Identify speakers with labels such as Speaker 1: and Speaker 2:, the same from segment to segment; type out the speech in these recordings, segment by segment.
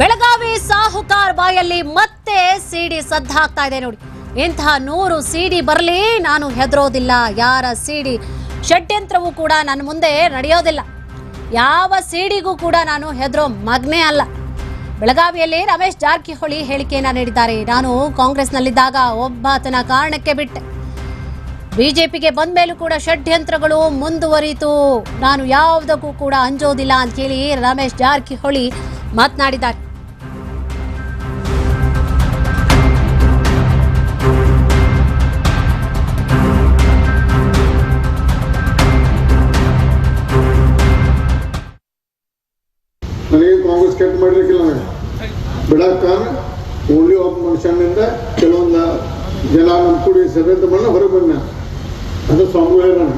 Speaker 1: ಬೆಳಗಾವಿ ಸಾಹುಕಾರ್ ಬಾಯಲ್ಲಿ ಮತ್ತೆ ಸಿಡಿ ಸದ್ದಾಗ್ತಾ ಇದೆ ನೋಡಿ. ಇಂತಹ ನೂರು ಸಿಡಿ ಬರಲಿ ನಾನು ಹೆದರೋದಿಲ್ಲ. ಯಾರ ಸಿಡಿ ಷಡ್ಯಂತ್ರವೂ ಕೂಡ ನನ್ನ ಮುಂದೆ ನಡೆಯೋದಿಲ್ಲ. ಯಾವ ಸಿಡಿಗೂ ಕೂಡ ನಾನು ಹೆದರೋ ಮಗ್ನೇ ಅಲ್ಲ. ಬೆಳಗಾವಿಯಲ್ಲಿ ರಮೇಶ್ ಜಾರಕಿಹೊಳಿ ಹೇಳಿಕೆಯನ್ನ ನೀಡಿದ್ದಾರೆ. ನಾನು ಕಾಂಗ್ರೆಸ್ನಲ್ಲಿದ್ದಾಗ ಒಬ್ಬಾತನ ಕಾರಣಕ್ಕೆ ಬಿಟ್ಟೆ. ಬಿಜೆಪಿಗೆ ಬಂದ ಮೇಲೂ ಕೂಡ ಷಡ್ಯಂತ್ರಗಳು ಮುಂದುವರಿತು. ನಾನು ಯಾವುದಕ್ಕೂ ಕೂಡ ಅಂಜೋದಿಲ್ಲ ಅಂತ ಹೇಳಿ ರಮೇಶ್ ಜಾರಕಿಹೊಳಿ ಮಾತನಾಡಿದ್ದಾರೆ.
Speaker 2: ಕೆಟ್ಟ ಮಾಡಲಿಕ್ಕಿಲ್ಲ ನನಗೆ ಬಿಡಾಕ ಓನ್ಲಿ ಒಬ್ಬ ಮನುಷ್ಯನಿಂದ ಕೆಲವೊಂದು ಜನ ನಮ್ಮ ಕೂಡಿ ಸಭೆಂತ ಮಾಡಿ ಹೊರಗೆ ಬಂದ ಅದು ಸ್ವಾಮಿ ಹೇಳೋಣ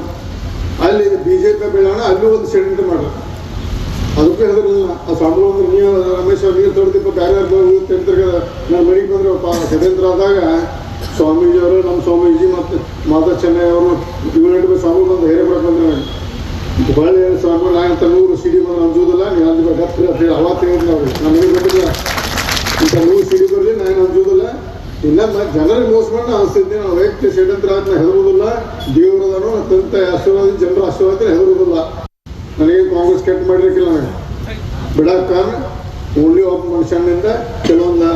Speaker 2: ಅಲ್ಲಿ ಬಿ ಜೆ ಪಿ ಬೆಳೋಣ ಅಲ್ಲಿ ಒಂದು ಷಡ್ಯಂತ್ರ ಮಾಡ ಅದಕ್ಕೆ ಹೆದರಲಿಲ್ಲ ಆ ಸ್ವಾಮಿ ಒಂದು ನೀವು ರಮೇಶ್ ಅವ್ರು ನೀರು ತೊಡ್ದಿಪ್ಪ ಬೇರೆ ತೆಡ್ತಿರ್ಗ ನಾನು ಮನೆಗೆ ಬಂದ್ರೆ ಸದೇಂದ್ರ ಆದಾಗ ಸ್ವಾಮೀಜಿಯವರು ನಮ್ಮ ಸ್ವಾಮೀಜಿ ಮತ್ತು ಮಾತಾ ಚೆನ್ನೈ ಅವರು ಇವೆರಡು ಸ್ವಾಮಿ ಒಂದು ಹೇರೆ ಬರಕ್ಕೆ ಬಂದ್ರೆ ಹೊಳ್ಳಿ ಸ್ವಾಮಿ ನಾನು ನೂರು ಸಿಡಿ ಬಂದು ಅಂಜೋದಿಲ್ಲ ನೀವು ಅಂದ್ಬೇಕು ಹತ್ತಿರ ಅಂತ ನಾವು ನಮಗೆ ಗೊತ್ತಿಲ್ಲ. ಇಂಥ ನೂರು ಸಿಡಿ ಬರಲಿ ನಾನು ಅಂಜೋದಿಲ್ಲ ಇನ್ನೊಂದು ಜನರಿಗೆ ಮೋಸ ಮಾಡಿ ನಾನು ಅನಿಸ್ತಿದ್ದೆ ನಾವು ವ್ಯಕ್ತಿ ಷಡ್ಯಂತ್ರ ಅಂತ ಹೆದರುವುದಿಲ್ಲ ದೇವರದನು ತಂತ ಆಶೀರ್ವಾದ, ಜನರ ಆಶೀರ್ವಾದ ಹೆದರುವುದಿಲ್ಲ. ನನಗೆ ಕಾಂಗ್ರೆಸ್ ಕೆಟ್ಟ ಮಾಡಿರ್ಕಿಲ್ಲ ನನಗೆ. ಕಾರಣ ಓನ್ಲಿ ಒಬ್ಬ ಮನುಷ್ಯನಿಂದ ಕೆಲವೊಂದು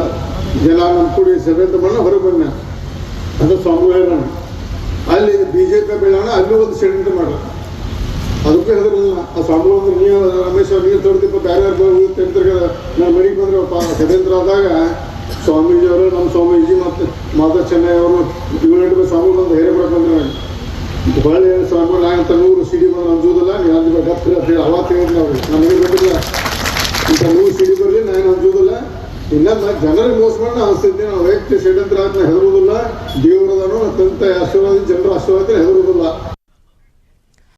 Speaker 2: ಜನ ನಮ್ಮ ಕೂಡಿ ಸಭೆಂತ ಮಣ್ಣ ಹೊರಗೆ ಬಂದ ಅದು ಸ್ವಾಮಿ ಹೇಳೋಣ. ಅಲ್ಲಿ ಬಿ ಜೆ ಪಿ ಬೆಳೋಣ, ಅಲ್ಲಿ ಒಂದು ಷಡ್ಯಂತ್ರ ಮಾಡ್ರ ಅದಕ್ಕೂ ಹೇಳಿದ್ರೆ ಆ ಸ್ವಾಮಿಗಳು ಒಂದು ನೀವು ರಮೇಶ್ ಅವ್ರು ನೀರು ತೊಡ್ದಿಪ್ಪ ಬೇರೆ ಯಾರು ತೆಡ್ತಿರ್ಗ ನಾನು ಮನೆಗೆ ಬಂದ್ರೆ ಗದೇಂದ್ರ ಆದಾಗ ಆದಾಗ ಸ್ವಾಮೀಜಿಯವರು, ನಮ್ಮ ಸ್ವಾಮೀಜಿ ಮತ್ತು ಮಾತಾ ಚೆನ್ನೈ ಅವರು ಇವೆರಡು ಸ್ವಾಮಿಗಳು ಬಂದು ಹೇರೆ ಬರಕ್ಕೆ ಬಂದ್ರೆ ನನಗೆ ಹೊಳ್ಳಿ ಸ್ವಾಮಿಗಳು ನಾನು ನೂರು ಸಿಡಿ ಬಂದು ಅಂಜುವುದಿಲ್ಲ ನೀವು ಅಂಜಬೇಕು ಹತ್ತಿರ ಅಂತ ಹೇಳಿ ನಾವು ನಮಗೆ ಬಿಟ್ಟಿಲ್ಲ ಇಂಥ ನೂರು ಸಿಡಿ ಬರಲಿ ನಾನು ಅಂಜುವುದಿಲ್ಲ ಇನ್ನೊಂದು ಜನರಿಗೆ ಮೋಸ ಮಾಡಿ ನಾನು ಅನಿಸ್ತಿದ್ದೆ ನಾವು ವ್ಯಕ್ತಿ ಷಡ್ಯಂತ್ರ ಅಂತ ಹೆದರುವುದಿಲ್ಲ. ದೇವರದನು ತಂತ ಆಶೀರ್ವಾದ, ಜನರ ಆಶೀರ್ವಾದ ಹೆದರುವುದಿಲ್ಲ.